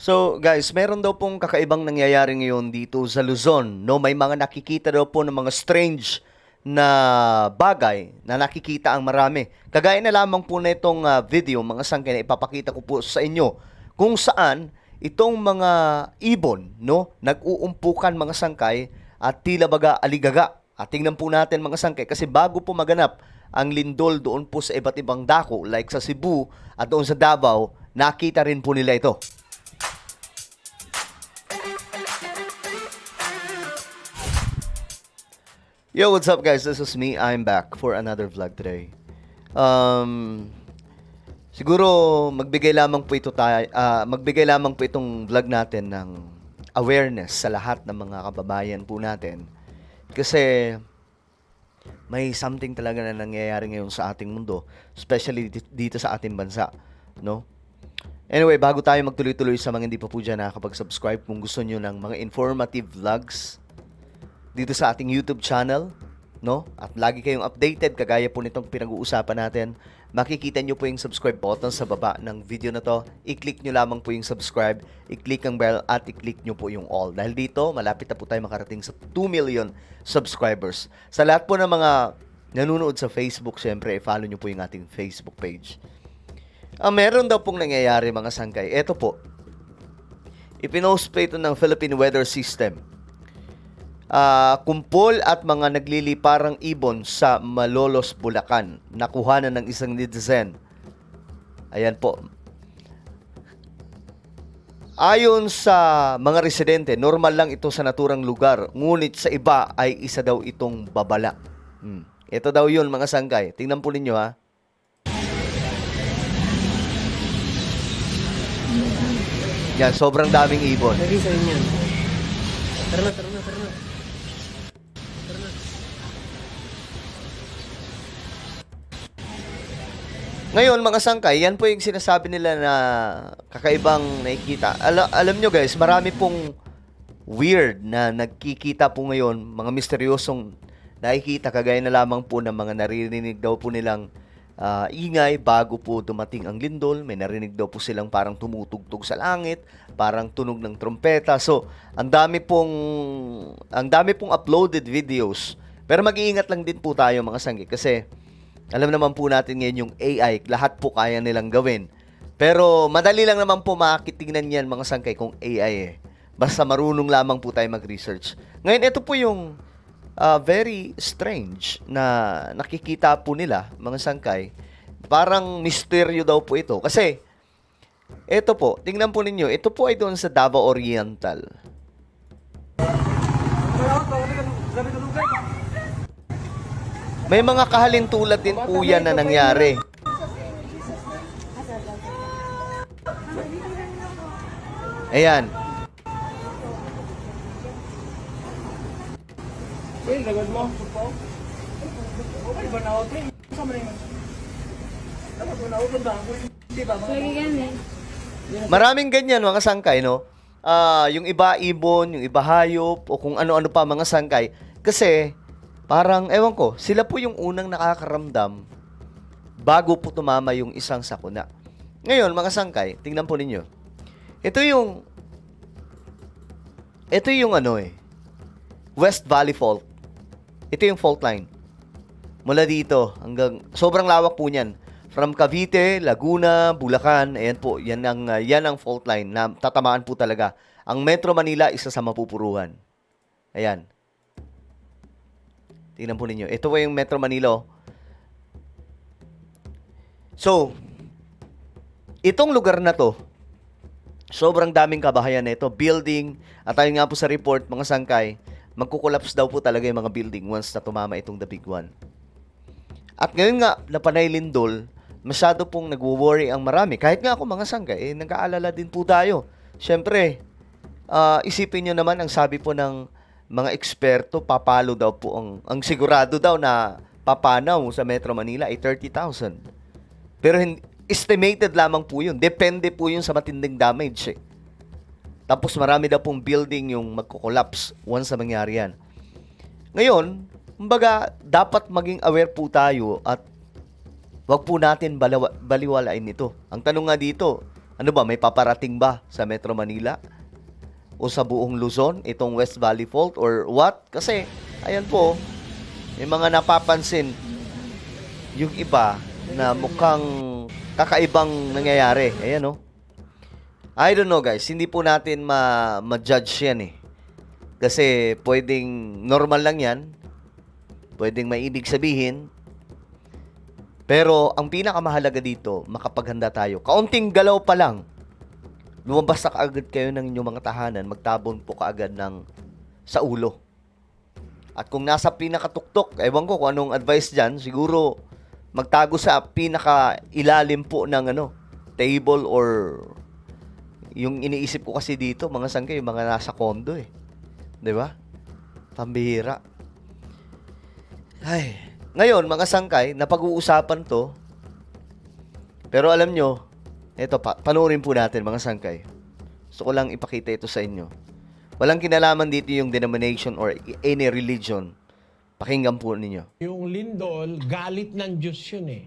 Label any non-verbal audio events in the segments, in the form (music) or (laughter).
So guys, meron daw pong kakaibang nangyayari ngayon dito sa Luzon. No, may mga nakikita daw po ng mga strange na bagay na nakikita ang marami. Kagaya na lamang po na itong ah, video, mga sangkay na ipapakita ko po sa inyo kung saan itong mga ibon, no, nag-uumpukan mga sangkay at tila baga aligaga. At tingnan po natin mga sangkay kasi bago po maganap ang lindol doon po sa iba't ibang dako like sa Cebu at doon sa Davao, nakita rin po nila ito. Yo, what's up guys? This is me. I'm back for another vlog today. Um, siguro magbigay lamang po ito tayo, ah, magbigay lamang po itong vlog natin ng awareness sa lahat ng mga kababayan po natin. Kasi may something talaga na nangyayari ngayon sa ating mundo, especially di- dito sa ating bansa, no? Anyway, bago tayo magtuloy-tuloy sa mga hindi pa po dyan nakakapag-subscribe, kung gusto nyo ng mga informative vlogs, dito sa ating YouTube channel, no? At lagi kayong updated kagaya po nitong pinag-uusapan natin. Makikita nyo po yung subscribe button sa baba ng video na to. I-click nyo lamang po yung subscribe, i-click ang bell at i-click nyo po yung all. Dahil dito, malapit na po tayo makarating sa 2 million subscribers. Sa lahat po ng mga nanonood sa Facebook, syempre, i-follow nyo po yung ating Facebook page. Ah, meron daw pong nangyayari mga sangkay. Ito po. Ipinost pa ito ng Philippine Weather System ah, kumpol at mga nagliliparang ibon sa Malolos, Bulacan. Nakuha na ng isang netizen. Ayan po. Ayon sa mga residente, normal lang ito sa naturang lugar. Ngunit sa iba ay isa daw itong babala. Hmm. Ito daw yun mga sangkay. Tingnan po ninyo ha. Yan, sobrang daming ibon. Lagi sa inyo. Tara na, tara na, tara na. Tara na. Ngayon, mga sangkay, yan po yung sinasabi nila na kakaibang nakikita. Ala- alam nyo guys, marami pong weird na nagkikita po ngayon, mga misteryosong nakikita, kagaya na lamang po ng mga naririnig daw po nilang ah, ingay bago po dumating ang lindol. May narinig daw po silang parang tumutugtog sa langit, parang tunog ng trompeta. So, ang dami pong ang dami pong uploaded videos. Pero mag-iingat lang din po tayo mga sangkay kasi alam naman po natin ngayon yung AI, lahat po kaya nilang gawin. Pero madali lang naman po makitingnan yan mga sangkay kung AI eh. Basta marunong lamang po tayo mag-research. Ngayon, ito po yung ah, very strange na nakikita po nila, mga sangkay. Parang misteryo daw po ito. Kasi, ito po, tingnan po ninyo, ito po ay doon sa Davao Oriental. May mga kahalintulad din po yan na nangyari. Ayan. Uy, lagad mo. Okay ba na ako? Sama na yun. Dapat mo na ba? Maraming ganyan mga sangkay, no? Ah, yung iba ibon, yung iba hayop, o kung ano-ano pa mga sangkay. Kasi, parang, ewan ko, sila po yung unang nakakaramdam bago po tumama yung isang sakuna. Ngayon, mga sangkay, tingnan po ninyo. Ito yung, ito yung ano eh, West Valley Fault. Ito yung fault line. Mula dito hanggang sobrang lawak po niyan. From Cavite, Laguna, Bulacan, ayan po, yan ang uh, yan ang fault line na tatamaan po talaga. Ang Metro Manila isa sa mapupuruhan. Ayan. Tingnan po ninyo. Ito po yung Metro Manila. oh. So, itong lugar na to, sobrang daming kabahayan nito. Building, at tayo nga po sa report, mga sangkay, magkukulaps daw po talaga yung mga building once na tumama itong the big one. At ngayon nga, na panay lindol, masyado pong nagwo-worry ang marami. Kahit nga ako mga sangkay, eh, nag-aalala din po tayo. Siyempre, ah, isipin nyo naman ang sabi po ng mga eksperto, papalo daw po ang, ang sigurado daw na papanaw sa Metro Manila ay 30,000. Pero estimated lamang po yun. Depende po yun sa matinding damage eh. Tapos marami daw pong building yung magko-collapse once na mangyari yan. Ngayon, kumbaga, dapat maging aware po tayo at wag po natin balawa, baliwalain ito. Ang tanong nga dito, Ano ba, may paparating ba sa Metro Manila? O sa buong Luzon, itong West Valley Fault or what? Kasi, ayan po, may mga napapansin yung iba na mukhang kakaibang nangyayari. Ayan, oh. I don't know, guys. Hindi po natin ma- ma-judge yan, eh. Kasi pwedeng normal lang yan. Pwedeng may ibig sabihin. Pero ang pinakamahalaga dito, makapaghanda tayo. Kaunting galaw pa lang, lumabas na kaagad kayo ng inyong mga tahanan, magtabon po kaagad ng sa ulo. At kung nasa pinakatuktok, ewan ko kung anong advice dyan, siguro magtago sa pinaka ilalim po ng ano, table or yung iniisip ko kasi dito, mga sangkay, yung mga nasa kondo eh. 'Di ba? Pambihira. Ay, ngayon mga sangkay, napag-uusapan 'to. Pero alam nyo, ito pa, panoorin po natin mga sangkay. Gusto ko lang ipakita ito sa inyo. Walang kinalaman dito yung denomination or any religion. Pakinggan po ninyo. Yung lindol, galit ng Diyos yun eh.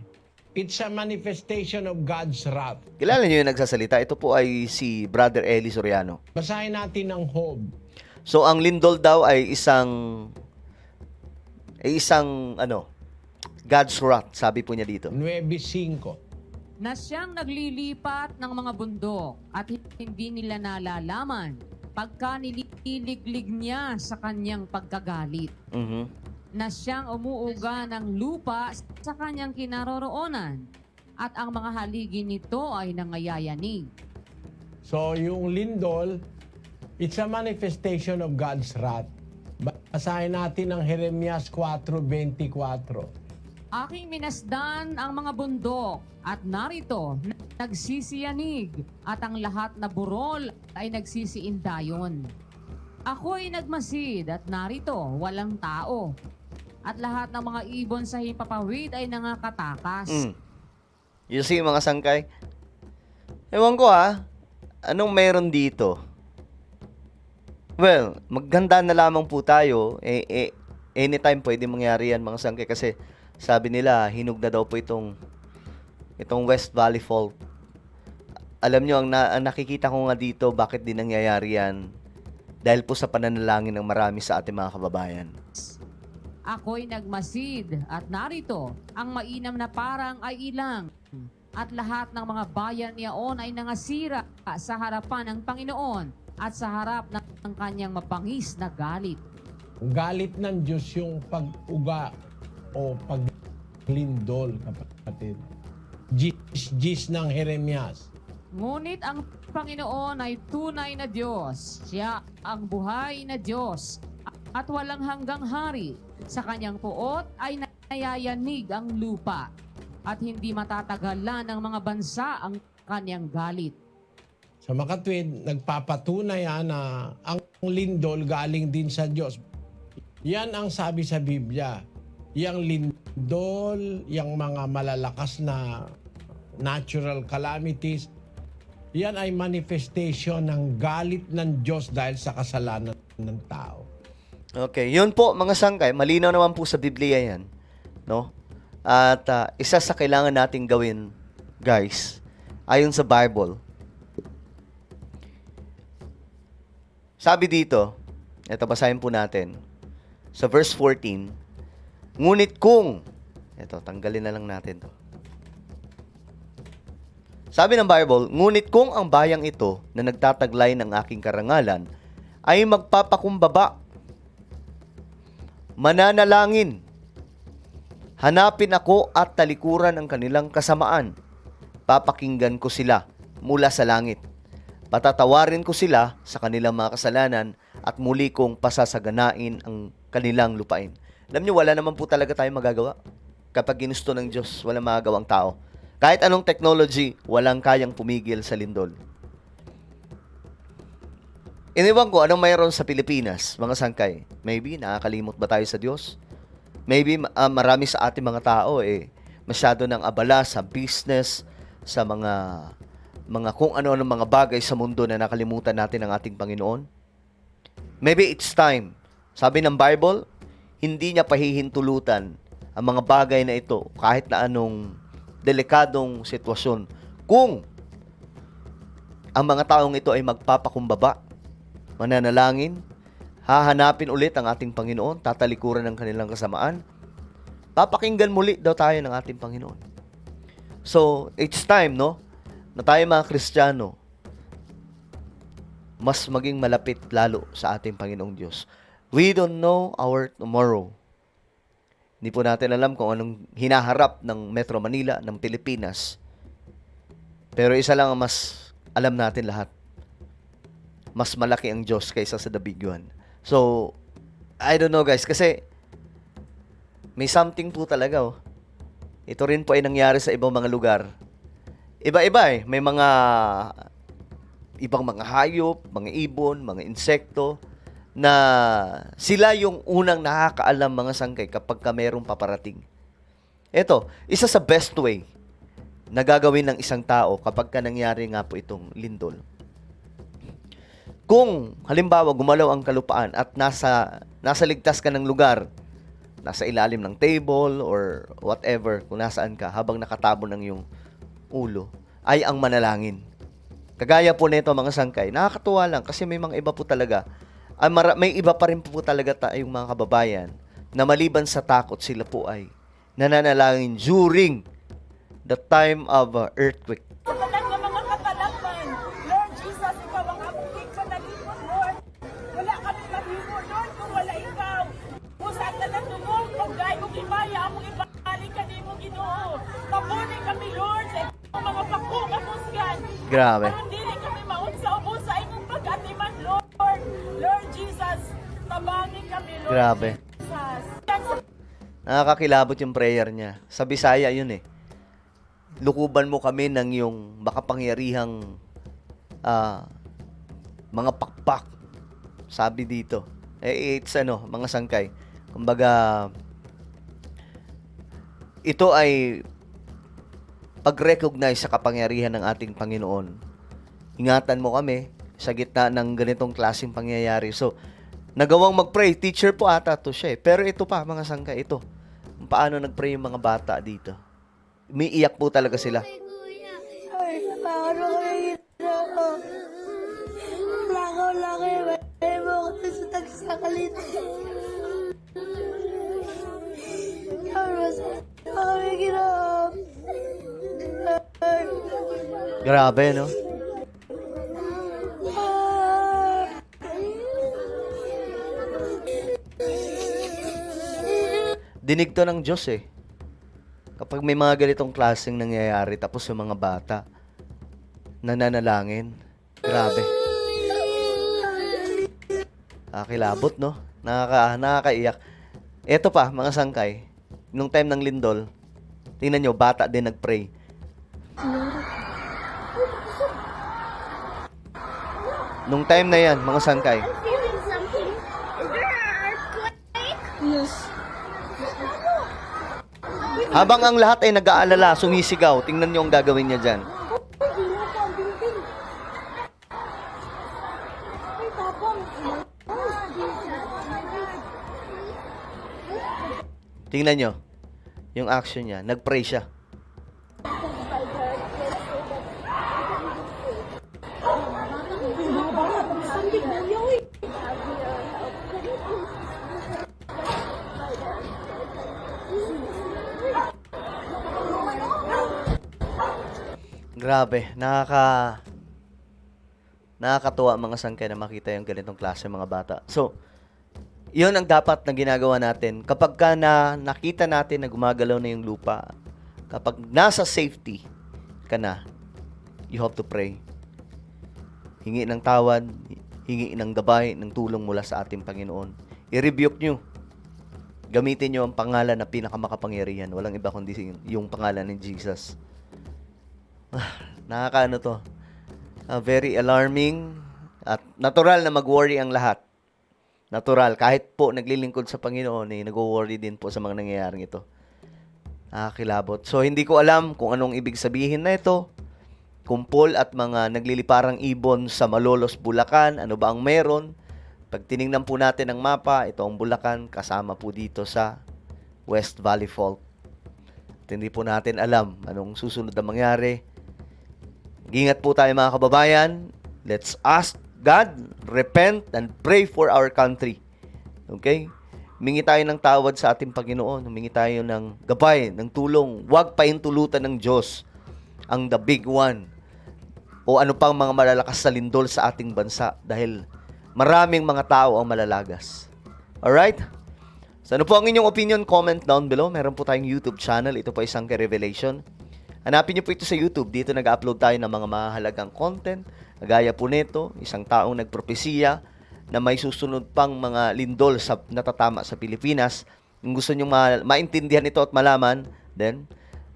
It's a manifestation of God's wrath. Kilala nyo yung nagsasalita? Ito po ay si Brother Eli Soriano. Basahin natin ang Hob. So ang lindol daw ay isang ay isang ano God's wrath, sabi po niya dito. 9.5. na siyang naglilipat ng mga bundok at hindi nila nalalaman pagka nililiglig niya sa kanyang pagkagalit. Mhm. Na siyang umuuga ng lupa sa kanyang kinaroroonan at ang mga haligi nito ay nangayayanig. So yung lindol, it's a manifestation of God's wrath. Basahin natin ang Jeremias 4.24. Aking minasdan ang mga bundok at narito nagsisiyanig at ang lahat na burol ay nagsisiindayon. Ako'y nagmasid at narito walang tao. At lahat ng mga ibon sa himpapawid ay nangakatakas. Mm. You see, mga sangkay? Ewan ko ha, anong meron dito? Well, magganda na lamang po tayo. Eh, eh, anytime pwede mangyari yan mga sangkay kasi sabi nila, hinog na daw po itong itong West Valley Fault. Alam nyo, ang, na, ang nakikita ko nga dito, bakit din nangyayari yan? Dahil po sa pananalangin ng marami sa ating mga kababayan. Ako'y nagmasid at narito ang mainam na parang ay ilang. At lahat ng mga bayan niyaon ay nangasira sa harapan ng Panginoon at sa harap ng ng kanyang mapangis na galit. Ang galit ng Diyos yung pag-uga o paglindol, kapatid. Gis-gis ng Jeremias. Ngunit ang Panginoon ay tunay na Diyos. Siya ang buhay na Diyos at walang hanggang hari. Sa kanyang puot ay nayayanig ang lupa at hindi matatagalan ng mga bansa ang kanyang galit. Sa makatwid, nagpapatunay ah, na ang lindol galing din sa Diyos. Yan ang sabi sa Biblia. Yang lindol, yang mga malalakas na natural calamities, yan ay manifestation ng galit ng Diyos dahil sa kasalanan ng tao. Okay, yun po mga sangkay, malinaw naman po sa Biblia yan, no? At ah, isa sa kailangan nating gawin, guys, ayon sa Bible. Sabi dito, ito basahin po natin. Sa verse 14, ngunit kung, ito, tanggalin na lang natin to. Sabi ng Bible, ngunit kung ang bayang ito na nagtataglay ng aking karangalan ay magpapakumbaba mananalangin. Hanapin ako at talikuran ang kanilang kasamaan. Papakinggan ko sila mula sa langit. Patatawarin ko sila sa kanilang mga kasalanan at muli kong pasasaganain ang kanilang lupain. Alam niyo, wala naman po talaga tayong magagawa. Kapag ginusto ng Diyos, walang magagawang tao. Kahit anong technology, walang kayang pumigil sa lindol. Iniwan ko anong mayroon sa Pilipinas, mga sangkay. Maybe nakakalimot ba tayo sa Diyos? Maybe ah, marami sa ating mga tao eh masyado nang abala sa business, sa mga mga kung ano-ano mga bagay sa mundo na nakalimutan natin ang ating Panginoon. Maybe it's time. Sabi ng Bible, hindi niya pahihintulutan ang mga bagay na ito kahit na anong delikadong sitwasyon kung ang mga taong ito ay magpapakumbaba, mananalangin, hahanapin ulit ang ating Panginoon, tatalikuran ng kanilang kasamaan, papakinggan muli daw tayo ng ating Panginoon. So, it's time, no? Na tayo mga Kristiyano, mas maging malapit lalo sa ating Panginoong Diyos. We don't know our tomorrow. Hindi po natin alam kung anong hinaharap ng Metro Manila, ng Pilipinas. Pero isa lang ang mas alam natin lahat. Mas malaki ang Diyos kaysa sa one. So, I don't know guys, kasi may something po talaga oh. Ito rin po ay nangyari sa ibang mga lugar. Iba-iba eh. May mga ibang mga hayop, mga ibon, mga insekto na sila yung unang nakakaalam mga sangkay kapag ka merong paparating. Ito, isa sa best way na gagawin ng isang tao kapag ka nangyari nga po itong lindol. Kung halimbawa gumalaw ang kalupaan at nasa nasa ligtas ka ng lugar, nasa ilalim ng table or whatever, kung nasaan ka habang nakatabo ng yung ulo, ay ang manalangin. Kagaya po nito mga sangkay, nakakatuwa lang kasi may mga iba po talaga, ay mara- may iba pa rin po talaga tayong mga kababayan na maliban sa takot sila po ay nananalangin during the time of uh, earthquake. Kapalan Grabe. Nakakakilabot yung prayer niya. Sa Bisaya yun eh. Lukuban mo kami ng yung makapangyarihang ah, mga pakpak. Sabi dito. Eh, it's ano, mga sangkay. Kumbaga, ito ay pag-recognize sa kapangyarihan ng ating Panginoon. Ingatan mo kami sa gitna ng ganitong klaseng pangyayari. So, nagawang mag-pray. Teacher po ata to siya eh. Pero ito pa, mga sangka, ito. Paano nag-pray yung mga bata dito. Umiiyak po talaga sila. Ay, paano Dinig to ng Diyos eh. Kapag may mga ganitong klaseng nangyayari tapos yung mga bata nananalangin. Grabe. Nakakilabot, no? Nakaka, nakakaiyak. Eto pa, mga sangkay. Nung time ng lindol, tingnan nyo, bata din nag-pray. Nung time na yan, mga sangkay? Yes. Habang ang lahat ay nag-aalala, sumisigaw, tingnan nyo ang gagawin niya dyan. Tingnan nyo, yung action niya, nag-pray siya. Grabe, nakaka nakakatuwa mga sangkay na makita yung ganitong klase mga bata. So, yun ang dapat na ginagawa natin. Kapag ka na nakita natin na gumagalaw na yung lupa, kapag nasa safety ka na, you have to pray. Hingi ng tawad, hingi ng gabay, ng tulong mula sa ating Panginoon. I-rebuke nyo. Gamitin nyo ang pangalan na pinakamakapangyarihan. Walang iba kundi yung pangalan ni Jesus. (sighs) Nakakaano to. Ah, very alarming at natural na mag-worry ang lahat. Natural. Kahit po naglilingkod sa Panginoon, eh, nag-worry din po sa mga nangyayaring ito. Nakakilabot. So, hindi ko alam kung anong ibig sabihin na ito. Kumpol at mga nagliliparang ibon sa Malolos, Bulacan. Ano ba ang meron? Pag tiningnan po natin ang mapa, ito ang Bulacan kasama po dito sa West Valley Fault. At hindi po natin alam anong susunod na mangyari Mag-ingat po tayo mga kababayan. Let's ask God, repent, and pray for our country. Okay? Humingi tayo ng tawad sa ating Panginoon. Humingi tayo ng gabay, ng tulong. Huwag pahintulutan ng Diyos ang the big one o ano pang mga malalakas sa lindol sa ating bansa dahil maraming mga tao ang malalagas. Alright? So ano po ang inyong opinion? Comment down below. Meron po tayong YouTube channel. Ito po ay Sangke Revelation. Hanapin niyo po ito sa YouTube. Dito nag-upload tayo ng mga mahalagang content. Gaya po nito, isang taong nagpropesiya na may susunod pang mga lindol sa natatama sa Pilipinas. Kung gusto niyo ma- maintindihan ito at malaman, then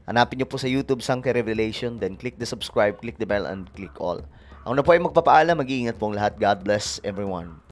hanapin niyo po sa YouTube Sangke Revelation, then click the subscribe, click the bell, and click all. Ako na po ay magpapaalam. Mag-iingat po ang lahat. God bless everyone.